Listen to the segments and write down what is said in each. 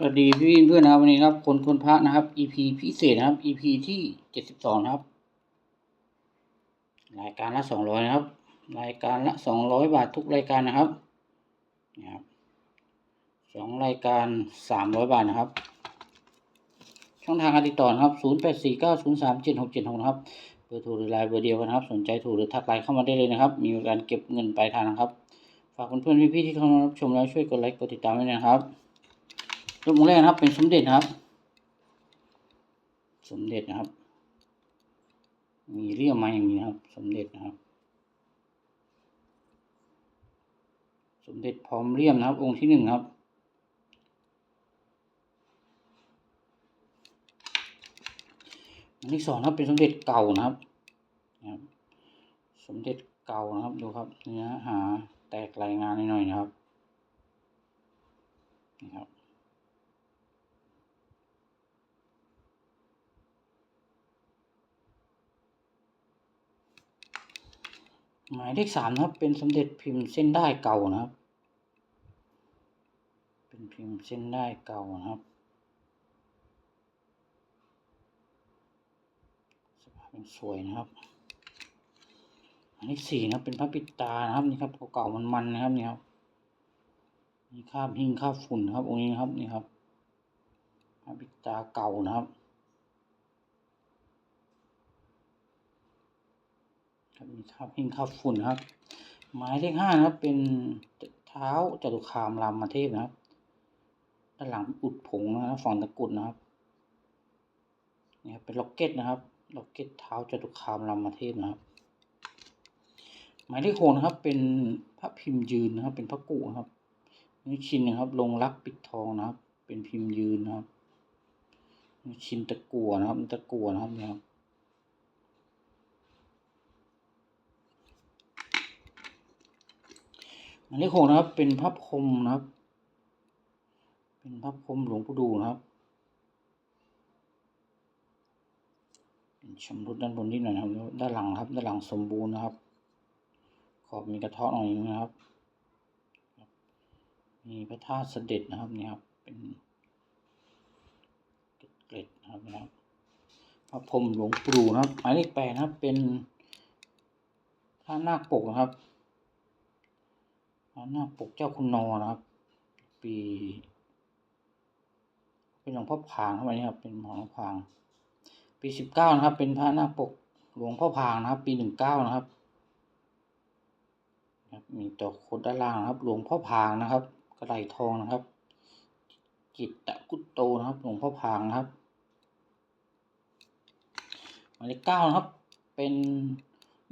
สวัสดีพี่เพื่อนนะครับวันนี้ครับ คนคนพระนะครับ EP พิเศษนะครับ EP ที่เจ็ดสิบสองนะครับ รายการละสองร้อยนะครับ รายการละสองร้อยบาททุกรายการนะครับนะครับสองรายการสามร้อยบาทนะครับ ช่องทางการติดต่อนะครับศูนย์แปดสี่เก้าศูนย์สามเจ็ดหกเจ็ดหกนะครับเบอร์โทรหรือไลน์เบอร์เดียวกันครับ สนใจถูกหรือทักไลน์เข้ามาได้เลยนะครับ มีการเก็บเงินปลายทางนะครับ ฝากเพื่อนๆพี่ๆที่เข้ามารับชมแล้วช่วยกดไลค์กดติดตามด้วยนะครับ รูปองค์แรกนะครับ เป็นสมเด็จนะครับ สมเด็จนะครับ มีเรียกมาอย่างนี้นะครับ สมเด็จนะครับ สมเด็จพร้อมเลี่ยมนะครับ องค์ที่หนึ่งครับอันที่สองนครับเป็นสมเด็จเก่านะครับนะครับ สมเด็จเก่านะครับดูครับเนื้อหาแตกรายงานหน่อยๆนะครับนี่ครับ หมายเลขสามนะครับ เป็นสมเด็จพิมพ์เส้นได้เก่านะครับ เป็นพิมพ์เส้นได้เก่านะครับสภาพเป็นสวยนะครับอันที่สี่นะครับเป็นพระปิดตานะครับนี่ครับเก่าๆมันๆนะครับนี่ครับมีคราบหิ้งคราบฝุ่นนะครับองค์นี้นะครับนี่ครับพระปิดตาเก่านะครับ ครับ มีคราบหิ้งคราบฝุ่นครับ หมายเลขห้านะครับ เป็นเท้าจตุคามรามเทพนะครับ ด้านหลังอุดผงนะครับฝั่งตะกุดนะครับนี่ครับเป็นล็อกเก็ตนะครับล็อกเก็ตเท้าจตุคามรามเทพนะครับ หมายเลขหกนะครับ เป็นพระพิมพ์ยืนนะครับ เป็นพระกุครับนี่ชินนะครับ ลงรักปิดทองนะครับ เป็นพิมพ์ยืนนะครับ ชินตะกัวนะครับตะกัวนะครับเนี่ยครับ หมายเลขหกนะครับ เป็นพระพรหมนะครับ เป็นพระพรหมหลวงปู่ดูนะครับเป็นชำรุดด้านบนนิดหน่อยนะครับ ด้านหลังครับด้านหลังสมบูรณ์นะครับ ขอบมีกระเทาะหน่อยนะครับ มีพระธาตุเสด็จนะครับนี่ครับ เป็นเกล็ดนะครับนะครับพระพรหมหลวงปู่นะครับหมายเลขแปดนะครับ เป็นพระนาคปกนะครับ พระนาปกเจ้าคุณนอนะครับ ปี เป็นหลวงพ่อพางครับอันนี้ครับ เป็นหลวงพ่อพาง ปีสิบเก้านะครับ เป็นพระนาปกหลวงพ่อพางนะครับ ปีหนึ่งเก้านะครับครับ มีตัวโคดด้านล่างนะครับ หลวงพ่อพางนะครับ กระไหลทองนะครับ จิตตะกุตโตนะครับ หลวงพ่อพางนะครับหมายเลขเก้านะครับ เป็น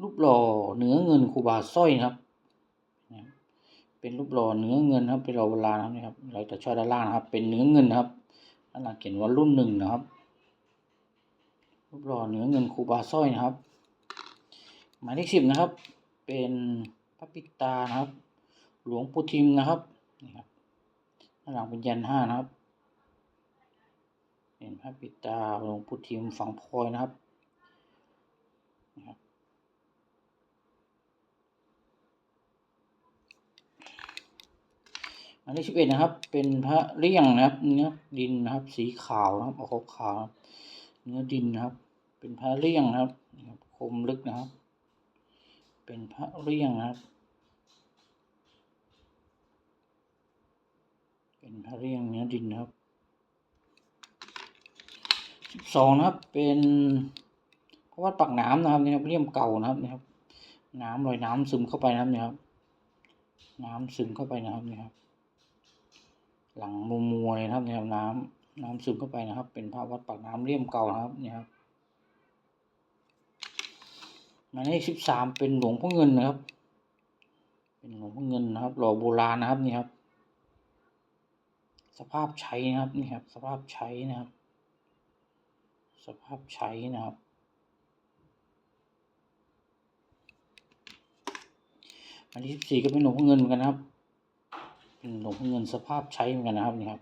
รูปหล่อเนื้อเงินครูบาสร้อยนะครับ เป็นรูปหล่อเนื้อเงินครับเป็นหล่อโบราณนะครับนะครับ เราจะช่อด้านล่างนะครับ เป็นเนื้อเงินนะครับด้านหลังเขียนว่ารุ่นหนึ่งนะครับ รูปหล่อเนื้อเงินคูบาสร้อยนะครับ หมายเลขสิบนะครับ เป็นพระปิตานะครับ หลวงปู่ทิมนะครับนี่ครับด้านหลังเป็นยันห้านะครับ เป็นพระปิตาหลวงปู่ทิมฝังพลอยนะครับ หมายเลขสิบเอ็ดนะครับ เป็นพระเลี่ยงนะครับ เนื้อดินนะครับ สีขาวนะครับออกขาวเนื้อดินนะครับ เป็นพระเลี่ยงนะครับนะครับ คมลึกนะครับ เป็นพระเลี่ยงนะครับ เป็นพระเลี่ยงเนื้อดินนะครับสิบสองนะครับ เป็นพระวัดปากน้ำนะครับนี่ครับเลี่ยมเก่านะครับนี่ครับ น้ำลอยน้ำซึมเข้าไปนะครับนี่ครับน้ำซึมเข้าไปนะครับนี่ครับ หลังมัวมัวเลยนะครับเนี่ยครับน้ำน้ำซึมเข้าไปนะครับ เป็นภาพวัดปากน้ำเลี่ยมเก่านะครับนี่ครับหมายเลขสิบสามเป็นหลวงพ่อเงินนะครับ เป็นหลวงพ่อเงินนะครับ หล่อโบราณนะครับนี่ครับ สภาพใช้นะครับนี่ครับ สภาพใช้นะครับ สภาพใช้นะครับอันที่สิบสี่ก็เป็นหลวงพ่อเงินเหมือนกันครับ หลวงพ่อเงินสภาพใช้เหมือนกันนะครับนี่ครับ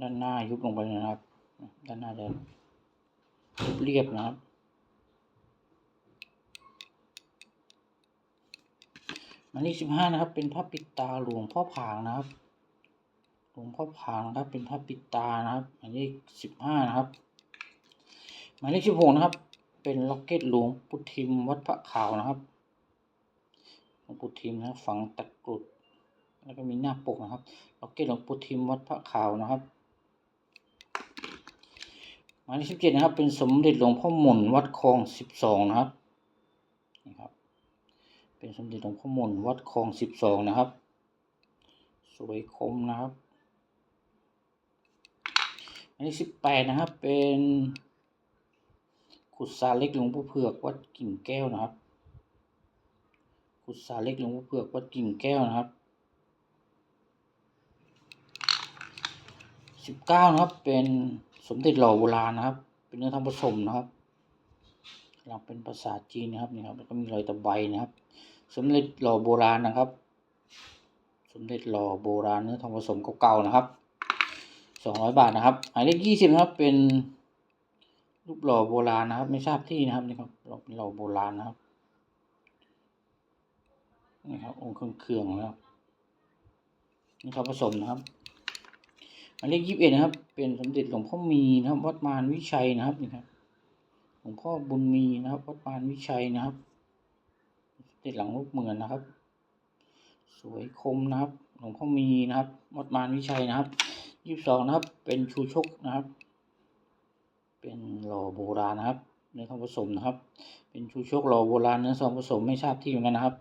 ด้านหน้ายุบลงไปนะครับ ด้านหน้าจะเรียบนะครับ อันที่สิบห้านะครับ เป็นพระปิดตาหลวงพ่อผางนะครับ หลวงพ่อผางนะครับ เป็นพระปิดตานะครับหมายเลขสิบห้านะครับหมายเลขสิบหกนะครับ เป็นล็อกเก็ตหลวงปู่ทิมวัดพระขาวนะครับหลวงปู่ทิมนะฝังตะกรุด แล้วก็มีหน้าปกนะครับล็อกเก็ตหลวงปู่ทิมวัดพระขาวนะครับหมายเลขสิบเจ็ดนะครับ เป็นสมเด็จหลวงพ่อหมุนวัดคลองสิบสองนะครับนี่ครับ เป็นสมเด็จหลวงพ่อหมุนวัดคลองสิบสองนะครับ สวยคมนะครับอันนี้สิบแปดนะครับ เป็นขุดสาเล็กหลวงปู่เผือกวัดกิ่งแก้วนะครับขุดสาเล็กหลวงปู่เผือกวัดกิ่งแก้วนะครับ สิบเก้านะครับ เป็นสมเด็จหล่อโบราณนะครับ เป็นเนื้อทองผสมนะครับกำลังเป็นภาษาจีนนะครับนี่ครับแล้วก็มีรอยตะไบนะครับ สมเด็จหล่อโบราณนะครับ สมเด็จหล่อโบราณเนื้อทองผสมเก่าๆนะครับสองร้อยบาทนะครับหมายเลขยี่สิบนะครับ เป็นรูปหล่อโบราณนะครับ ไม่ทราบที่นะครับนี่ครับหล่อเป็นหล่อโบราณนะครับนี่ครับองค์เครื่องนะครับนี่ทองผสมนะครับ หมายเลขยี่สิบเอ็ดนะครับ เป็นสมเด็จหลวงพ่อมีนะครับ วัดมารวิชัยนะครับนี่ครับหลวงพ่อบุญมีนะครับ วัดมารวิชัยนะครับสมเด็จหลังรูปเหมือนนะครับ สวยคมนะครับ หลวงพ่อมีนะครับ วัดมารวิชัยนะครับยี่สิบสองนะครับ เป็นชูชกนะครับ เป็นหล่อโบราณนะครับเนื้อทองผสมนะครับ เป็นชูชกหล่อโบราณเนื้อทองผสมไม่ทราบที่เหมือนกันนะครับ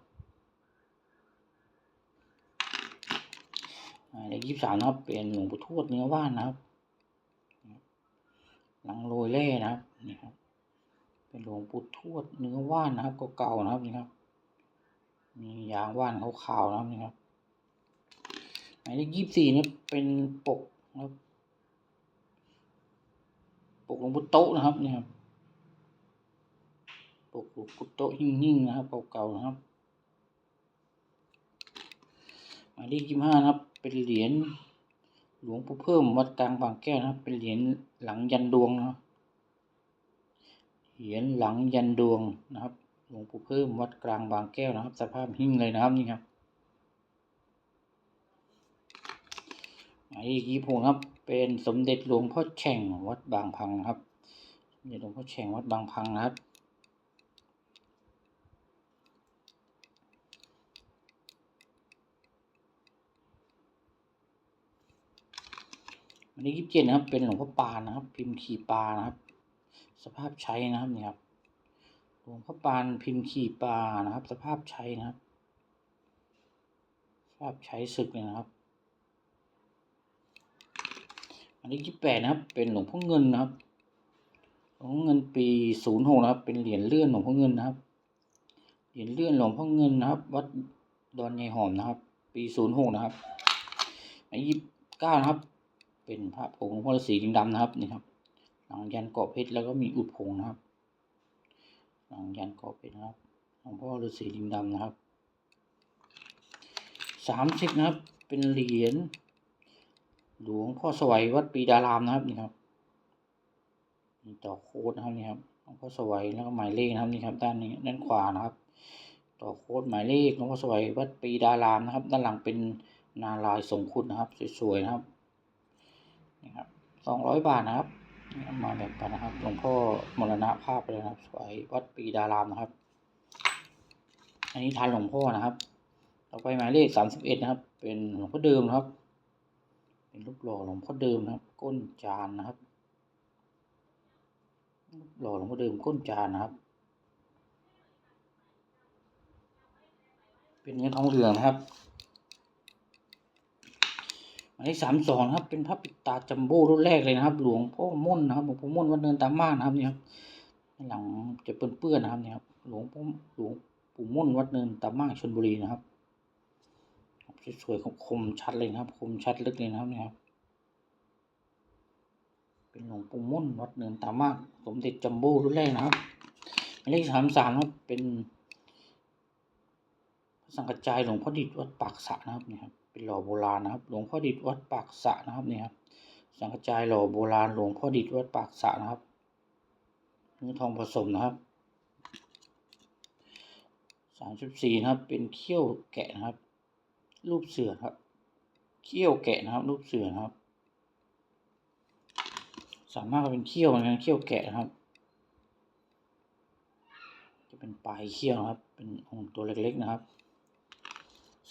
หมายเลขยี่สิบสามนะครับ เป็นหลวงปู่ทวดเนื้อว่านนะครับหลังโรยแร่นะครับนี่ครับ เป็นหลวงปู่ทวดเนื้อว่านนะครับเก่าๆนะครับนี่ครับ มียางว่านขาวๆนะครับนี่ครับหมายเลขยี่สิบสี่นี่เป็นปกนะครับปกหลวงปู่โตะนะครับนี่ครับปกหลวงปู่โตะหิ่งๆนะครับเก่าๆนะครับ หมายเลขยี่สิบห้านะครับ เป็นเหรียญหลวงปู่เพิ่มวัดกลางบางแก้วนะครับ เป็นเหรียญหลังยันดวงนะเหรียญหลังยันดวงนะครับ หลวงปู่เพิ่มวัดกลางบางแก้วนะครับ สภาพหิ้งเลยนะครับนี่ครับหมายเลขยี่สิบหกครับ เป็นสมเด็จหลวงพ่อแฉ่งวัดบางพังนะครับสมเด็จหลวงพ่อแฉ่งวัดบางพังนะครับ วันนี้ยี่สิบเจ็ดนะครับ เป็นหลวงพ่อปานนะครับ พิมพ์ขี่ปลานะครับ สภาพใช้นะครับนี่ครับหลวงพ่อปานพิมพ์ขี่ปลานะครับ สภาพใช้นะครับ สภาพใช้ศึกเลยนะครับอันนี้ยี่แปดนะครับ เป็นหลวงพ่อเงินนะครับหลวงพ่อเงินปีศูนย์หกนะครับ เป็นเหรียญเลื่อนหลวงพ่อเงินนะครับเหรียญเลื่อนหลวงพ่อเงินนะครับ วัดดอนยายหอมนะครับ ปีศูนย์หกนะครับอันนี้ยี่เก้านะครับ เป็นพระผงหลวงพ่อฤาษีลิงดำนะครับนี่ครับ หลังยันเกาะเพชรแล้วก็มีอุดผงนะครับ หลังยันเกาะเพชรนะครับหลวงพ่อฤาษีลิงดำนะครับสามสิบนะครับ เป็นเหรียญหลวงพ่อสวัยวัดปีดารามนะครับนี่ครับมีต่อโค้ดนะครับนี่ครับหลวงพ่อสวัยแล้วก็หมายเลขนะครับนี่ครับด้านนี้ด้านขวานะครับ ต่อโค้ดหมายเลขหลวงพ่อสวัยวัดปีดารามนะครับ ด้านหลังเป็นนาลายณ์ทรงคุดนะครับสวยๆนะครับ นี่ครับสองร้อยบาทนะครับ มาแบบกันนะครับหลวงพ่อมรณภาพเลยนะครับสวยวัดปีดารามนะครับ อันนี้ทานหลวงพ่อนะครับต่อไปหมายเลขสามสิบเอ็ดนะครับ เป็นหลวงพ่อเดิมนะครับ เป็นรูปหล่อหลวงพ่อเดิมนะครับ ก้นจานนะครับรูปหล่อหลวงพ่อเดิมก้นจานนะครับ เป็นเงินทองเหลืองนะครับ หมายเลขสามสองครับ เป็นพระปิดตาจัมโบ้รุ่นแรกเลยนะครับ หลวงพ่อม่นนะครับหลวงพ่อม่นวัดเนินตามมานะครับเนี่ยครับหลังจะเปื้อนๆนะครับเนี่ยครับหลวงพ่อหลวงปู่ม่นวัดเนินตามมาชลบุรีนะครับสวยๆคมชัดเลยนะครับ คมชัดลึกเลยนะครับเนี่ยครับเป็นหลวงปู่ม่นวัดเนินตามมาสมเด็จจัมโบ้รุ่นแรกนะครับเลขสามสามครับเป็น สังกัจจายหลวงพ่อดิษวัดปากสะนะครับเนี่ยครับเป็นหล่อโบราณนะครับ หลวงพ่อดิษวัดปากสะนะครับเนี่ยครับสังกัจจายหล่อโบราณหลวงพ่อดิษวัดปากสะนะครับเนื้อทองผสมนะครับสามสิบสี่นะครับ เป็นเขี้ยวแกะนะครับ รูปเสือครับเขี้ยวแกะนะครับ รูปเสือนะครับ สามารถเป็นเขี้ยวนะครับเขี้ยวแกะนะครับ จะเป็นปลายเขี้ยวครับ เป็นองค์ตัวเล็กๆนะครับ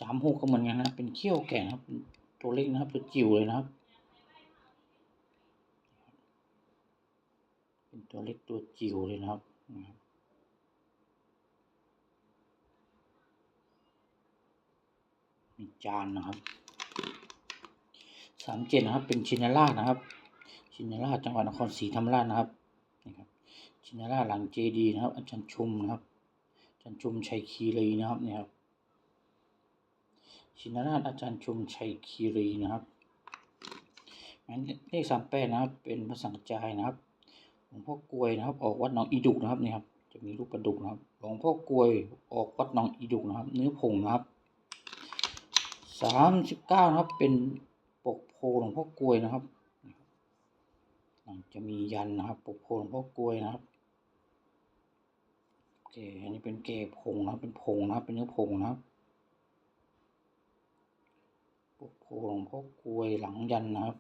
สามหกก็เหมือนกันนะเป็นเขี้ยวแกะนะครับเป็นตัวเล็กนะครับ ตัวจิ๋วเลยนะครับ เป็นตัวเล็กตัวจิ๋วเลยนะครับมีจานนะครับสามเจ็ดนะครับ เป็นชินาราชนะครับ ชินาราชจังหวัดนครศรีธรรมราชนะครับนี่ครับ ชินาราชหลังเจดีนะครับ อาจารย์ชุมนะครับ อาจารย์ชุมชัยคีรีนะครับเนี่ยครับ ชินราชอาจารย์ชุมชัยคีรีนะครับหมายเลขสามแปดนะครับ เป็นพระสังจายนะครับหลวงพ่อกลวยนะครับ ออกวัดหนองอีดุกนะครับเนี่ยครับจะมีรูปปลาดุกนะครับ หลวงพ่อกลวยออกวัดหนองอีดุกนะครับ เนื้อผงนะครับสามสิบเก้านะครับ เป็นปกโพหลวงพ่อกลวยนะครับจะมียันนะครับ ปกโพหลวงพ่อกลวยนะครับโอเกอันนี้เป็นเกผงนะครับเป็นผงนะครับ เป็นเนื้อผงนะครับ โพหลวงพ่อกลวยหลังยันนะครับ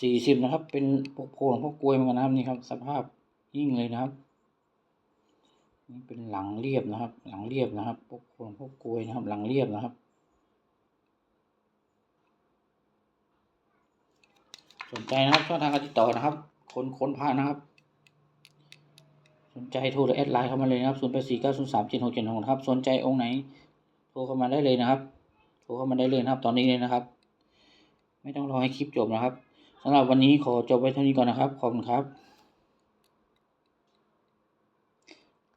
สี่สิบนะครับ เป็นปกโพหลวงพ่อกลวยเหมือนกันนะครับนี่ครับ สภาพยิ่งเลยนะครับ นี่เป็นหลังเรียบนะครับ หลังเรียบนะครับปกโพหลวงพ่อกลวยนะครับ หลังเรียบนะครับสนใจนะครับช่องทางการติดต่อนะครับ คนค้นพานะครับ สนใจโทรหรือแอดไลน์เข้ามาเลยนะครับ0 8 4 9 0 3 7 6 7 6นะครับ สนใจองค์ไหน โทรเข้ามาได้เลยนะครับ โทรเข้ามาได้เลยนะครับ ตอนนี้เลยนะครับ ไม่ต้องรอให้คลิปจบนะครับสำหรับวันนี้ขอจบไว้เท่านี้ก่อนนะครับ ขอบคุณครับ